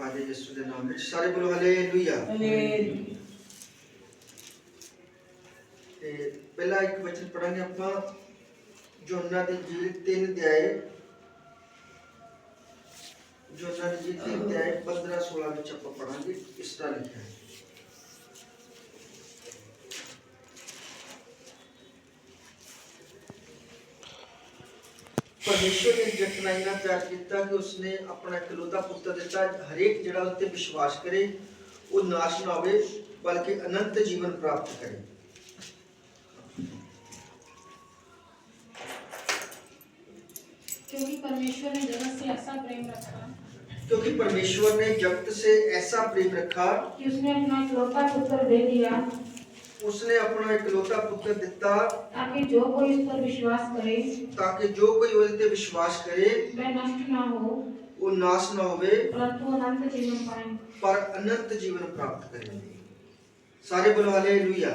ਪਾ ਯਿਸੂ ਦੇ ਨਾਮ ਵਿੱਚ। ਸਾਰੇ ਬੋਲੋ ਹਾਲੇਲੂਇਆ ਹਾਲੇਲੂਇਆ ਤੇ ਪਹਿਲਾ ਇੱਕ ਵਚਨ ਪੜਾਂਗੇ ਆਪਾਂ ਜੋਨਾ ਦੀ ਜੀਲ 3 ਅਧਿਆਏ। ਜੋਨਾ ਦੀ ਜੀਲ 3 ਅਧਿਆਏ 15 16 ਵਿੱਚ ਆਪਾਂ ਪੜਾਂਗੇ ਇਸ ਤਰ੍ਹਾਂ ਲਿਖਿਆ। ਹੈ ਪਰਮੇਸ਼ਵਰ ਨੇ ਜਗਤ ਨਾਲ ਇੰਨਾ ਪਿਆਰ ਕੀਤਾ ਕਿ ਉਸਨੇ ਆਪਣਾ ਇਕਲੌਤਾ ਪੁੱਤਰ ਦਿੱਤਾ ਹਰੇਕ ਜਿਹੜਾ ਉੱਤੇ ਵਿਸ਼ਵਾਸ ਕਰੇ ਉਹ ਨਾਸ਼ ਨਾ ਹੋਵੇ ਬਲਕਿ ਅਨੰਤ ਜੀਵਨ ਪ੍ਰਾਪਤ ਕਰੇ क्योंकि परमेश्वर ने जगत से ऐसा प्रेम रखा क्योंकि परमेश्वर ने जगत से ऐसा प्रेम रखा कि उसने अपना इकलौता पुत्र दे दिया उसने अपना इकलौता पुत्र ਦਿੱਤਾ ताकि जो कोई इस पर विश्वास करे ਤਾਂ ਕਿ ਜੋ ਕੋਈ ਉਹਦੇ ਤੇ ਵਿਸ਼ਵਾਸ ਕਰੇ वह नष्ट ना हो ਉਹ ਨਾਸ਼ ਨਾ ਹੋਵੇ परंतु अनंत जीवन पाए ਪਰ ਅਨੰਤ ਜੀਵਨ ਪ੍ਰਾਪਤ ਕਰੇ ਸਾਰੇ ਬੋਲੋ ਹਾਲੇਲੂਇਆ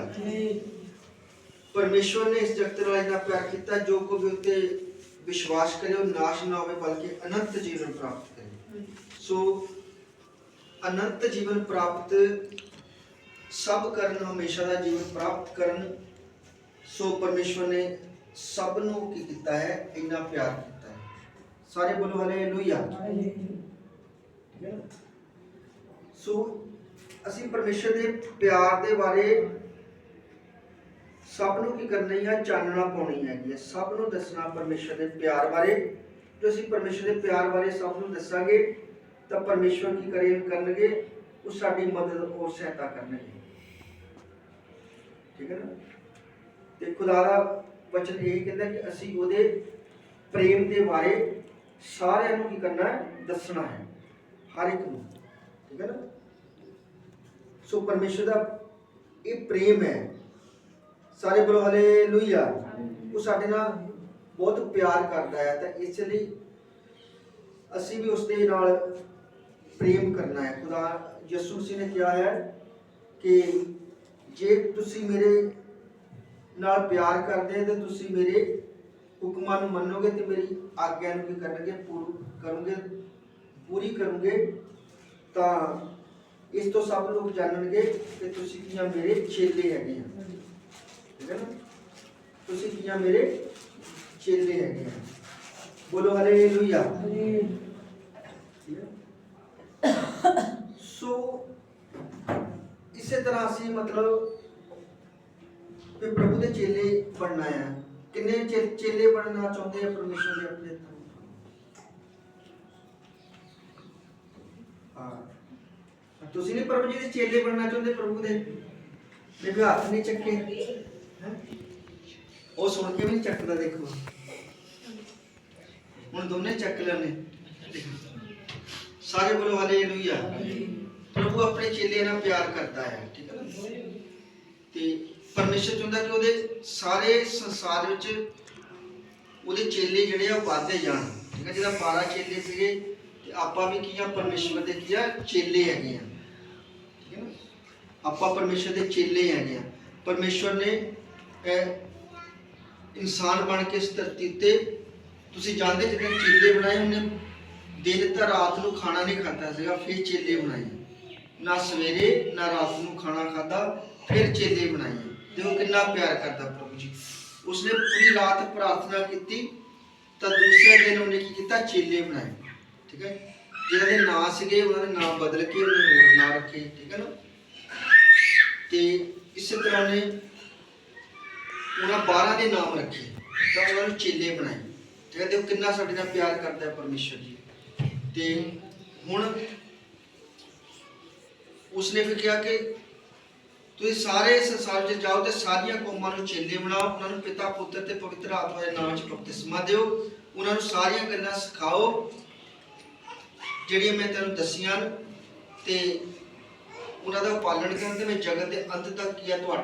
ਪਰਮੇਸ਼ਵਰ ਨੇ ਇਸ ਜਗਤ ਨਾਲ ਇੰਨਾ ਪਿਆਰ ਕੀਤਾ ਜੋ ਕੋਈ ਵੀ ਉੱਤੇ ਵਿਸ਼ਵਾਸ ਕਰੇ ਉਹ ਨਾਸ਼ ਨਾ ਹੋਵੇ ਬਲਕਿ ਅਨੰਤ ਜੀਵਨ ਪ੍ਰਾਪਤ ਕਰੇ ਸੋ ਅਨੰਤ ਜੀਵਨ ਪ੍ਰਾਪਤ ਸਭ ਕਰਨ ਹਮੇਸ਼ਾ ਦਾ ਜੀਵਨ ਪ੍ਰਾਪਤ ਕਰਨ। ਸੋ ਪਰਮੇਸ਼ਵਰ ਨੇ ਸਭ ਨੂੰ ਕੀ ਕੀਤਾ ਹੈ? ਇੰਨਾ ਪਿਆਰ ਕੀਤਾ ਹੈ। ਸਾਰੇ ਬੋਲੋ ਹਾਲੇਲੂਇਆ ਸੋ ਅਸੀਂ ਪਰਮੇਸ਼ਰ ਦੇ ਪਿਆਰ ਦੇ ਬਾਰੇ ਸਭ ਨੂੰ ਕੀ ਕਰਨੀ ਹੈ? ਚਾਨਣਾ ਪਾਉਣੀ ਹੈਗੀ ਹੈ। ਸਭ ਨੂੰ ਦੱਸਣਾ ਪਰਮੇਸ਼ਰ ਦੇ ਪਿਆਰ ਬਾਰੇ। ਜੋ ਅਸੀਂ ਪਰਮੇਸ਼ਰ ਦੇ ਪਿਆਰ ਬਾਰੇ ਸਭ ਨੂੰ ਦੱਸਾਂਗੇ, ਤਾਂ ਪਰਮੇਸ਼ਰ ਕੀ ਕਰੇ ਕਰਨਗੇ? ਉਹ ਸਾਡੀ ਮਦਦ ਔਰ ਸਹਾਇਤਾ ਕਰਨਗੇ। ਠੀਕ ਹੈ ਨਾ? ਤੇ ਖੁਦਾ ਦਾ ਵਚਨ ਇਹ ਕਹਿੰਦਾ ਕਿ ਅਸੀਂ ਉਹਦੇ ਪ੍ਰੇਮ ਦੇ ਬਾਰੇ ਸਾਰਿਆਂ ਨੂੰ ਕੀ ਕਰਨਾ ਹੈ? ਦੱਸਣਾ ਹੈ। ਹਰ ਇੱਕ ਨੂੰ। ਠੀਕ ਹੈ ਨਾ? ਸੋ ਪਰਮੇਸ਼ਰ ਦਾ ਇਹ ਪ੍ਰੇਮ ਹੈ। ਸਾਰੇ ਬੋਲੋ ਹਾਲੇਲੂਇਆ ਉਹ ਸਾਡੇ ਨਾਲ ਬਹੁਤ ਪਿਆਰ ਕਰਦਾ ਹੈ ਤਾਂ ਇਸ ਲਈ ਅਸੀਂ ਵੀ ਉਸ ਦੇ ਨਾਲ ਪ੍ਰੇਮ ਕਰਨਾ ਹੈ। ਖੁਦਾ ਯਿਸੂ ਮਸੀਹ ਨੇ ਕਿਹਾ ਹੈ ਕਿ ਜੇ ਤੁਸੀਂ ਮੇਰੇ ਨਾਲ ਪਿਆਰ ਕਰਦੇ ਹੋ ਤਾਂ ਤੁਸੀਂ ਮੇਰੇ ਹੁਕਮਾਂ ਨੂੰ ਮੰਨੋਗੇ ਤੇ ਮੇਰੀ ਆਗਿਆ ਨੂੰ ਕੀ ਕਰਨਗੇ, ਪੂਰ ਕਰੋਗੇ ਪੂਰੀ ਕਰੋਗੇ ਤਾਂ ਇਸ ਤੋਂ ਸਭ ਲੋਕ ਜਾਣਨਗੇ ਕਿ ਤੁਸੀਂ ਕੀ ਆ ਮੇਰੇ ਚੇਲੇ ਹੈਗੇ ਆ। ਠੀਕ ਹੈ ਨਾ? ਤੁਸੀਂ ਕੀ ਆ ਮੇਰੇ ਚੇਲੇ ਹੈਗੇ ਆ। ਬੋਲੋ ਹਾਲੇਲੂਇਆ ਠੀਕ ਹੈ? ਸੋ ਇਸੇ ਤਰ੍ਹਾਂ ਅਸੀਂ ਮਤਲਬ ਕਿ ਪ੍ਰਭੂ ਦੇ ਚੇਲੇ ਬਣਨਾ ਹੈ। ਕਿੰਨੇ ਚੇ- ਚੇਲੇ ਬਣਨਾ ਚਾਹੁੰਦੇ ਆ ਪਰਮੇਸ਼ਰ ਦੇ ਆਪਣੇ ਤੋਂ ਹਾਂ। ਤੁਸੀਂ ਨਹੀਂ ਪ੍ਰਭੂ ਜੀ ਦੇ ਚੇਲੇ ਬਣਨਾ ਚਾਹੁੰਦੇ ਪ੍ਰਭੂ ਦੇ? ਮੇਰੇ ਹੱਥ ਨਹੀਂ ਚੱਕੇ। ਹੈਂ? ਉਹ ਸੁਣ ਕੇ ਵੀ ਨਹੀਂ ਚੱਕਦਾ, ਦੇਖੋ। ਹੁਣ ਦੋਨੇ ਚੱਕ ਲੈਣੇ। ਸਾਰੇ ਬੋਲੋ ਹਾਲੇਲੂਇਆ ਪ੍ਰਭੂ ਆਪਣੇ ਚੇਲਿਆਂ ਨਾਲ ਪਿਆਰ ਕਰਦਾ ਹੈ, ਠੀਕ ਹੈ ਨਾ? ਤੇ ਪਰਮੇਸ਼ਰ ਚਾਹੁੰਦਾ ਕਿ ਉਹਦੇ ਸਾਰੇ ਸੰਸਾਰ ਵਿੱਚ ਉਹਦੇ ਚੇਲੇ ਜਿਹੜੇ ਆ ਉਹ ਵੱਧਦੇ ਜਾਣ, ਠੀਕ ਹੈ? ਜਿਹੜਾ 12 ਚੇਲੇ ਸੀਗੇ, ਤੇ ਆਪਾਂ ਵੀ ਕੀ ਆ, ਪਰਮੇਸ਼ਰ ਦੇ ਕੀ ਆ, ਚੇਲੇ ਹੈਗੇ ਆ, ਠੀਕ ਹੈ ਨਾ? ਆਪਾਂ ਪਰਮੇਸ਼ਰ ਦੇ ਚੇਲੇ ਹੈਗੇ ਆ। ਪਰਮੇਸ਼ਰ ਨੇ ਇਨਸਾਨ ਬਣ ਕੇ ਇਸ ਧਰਤੀ ਤੇ ਤੁਸੀਂ ਜਾਣਦੇ ਜਿਹੜੇ ਚੇਲੇ ਬਣਾਏ ਉਹਨੇ ਦਿਨ ਤਾਂ ਰਾਤ ਨੂੰ ਖਾਣਾ ਨਹੀਂ ਖਾਦਾ ਸੀਗਾ, ਫਿਰ ਚੇਲੇ ਬਣਾਏ। ਨਾ ਸਵੇਰੇ, ਨਾ ਰਾਤ ਨੂੰ ਖਾਣਾ ਖਾਦਾ ਫਿਰ ਚੇਲੇ ਬਣਾਏ। ਤੇ ਉਹ ਕਿੰਨਾ ਪਿਆਰ ਕਰਦਾ ਪ੍ਰਭੂ ਜੀ। ਉਸਨੇ ਪੂਰੀ ਰਾਤ ਪ੍ਰਾਰਥਨਾ ਕੀਤੀ, ਤਾਂ ਦੂਸਰੇ ਦਿਨ ਉਹਨੇ ਕੀ ਕੀਤਾ? ਚੇਲੇ ਬਣਾਏ। ਠੀਕ ਹੈ? ਜਿਹਨਾਂ ਦੇ ਨਾਂ ਸੀਗੇ, ਉਹਨਾਂ ਦੇ ਨਾਮ ਬਦਲ ਕੇ ਉਹਨੇ ਹੋਰ ਨਾਂ ਰੱਖੇ। ਠੀਕ ਹੈ ਨਾ? ਤੇ ਇਸੇ ਤਰ੍ਹਾਂ ਉਹਨੇ ਉਹਨਾਂ 12 ਦੇ ਨਾਮ ਰੱਖੇ। ਤਾਂ ਉਹਨਾਂ ਨੂੰ ਚੇਲੇ ਬਣਾਏ। ਠੀਕ ਹੈ? ਤੇ ਉਹ ਕਿੰਨਾ ਸਾਡੇ ਨਾਲ ਪਿਆਰ ਕਰਦਾ ਹੈ ਪਰਮੇਸ਼ਰ ਜੀ। ਤੇ ਹੁਣ ਉਸਨੇ ਫਿਰ ਕਿਹਾ ਕਿ ਤੁਸੀਂ ਸਾਰੇ ਸੰਸਾਰ ਵਿੱਚ ਜਾਓ ਤੇ ਸਾਰੀਆਂ ਕੌਮਾਂ ਨੂੰ ਚੇਲੇ ਬਣਾਓ, ਉਹਨਾਂ ਨੂੰ ਪਿਤਾ, ਪੁੱਤਰ ਤੇ ਪਵਿੱਤਰ ਆਤਮਾ ਦੇ ਨਾਮ 'ਚ ਬਪਤਿਸਮਾ ਦਿਓ, ਉਹਨਾਂ ਨੂੰ ਸਾਰੀਆਂ ਗੱਲਾਂ ਸਿਖਾਓ, ਜਿਹੜੀਆਂ ਮੈਂ ਤੈਨੂੰ ਦੱਸੀਆਂ ਤੇ ਉਹਨਾਂ ਦਾ ਪਾਲਣ ਕਰਨ ਤੇ ਮੈਂ ਜਗਤ ਦੇ ਅੰਤ ਤੱਕ ਕੀ ਆ ਤੁਹਾਡੇ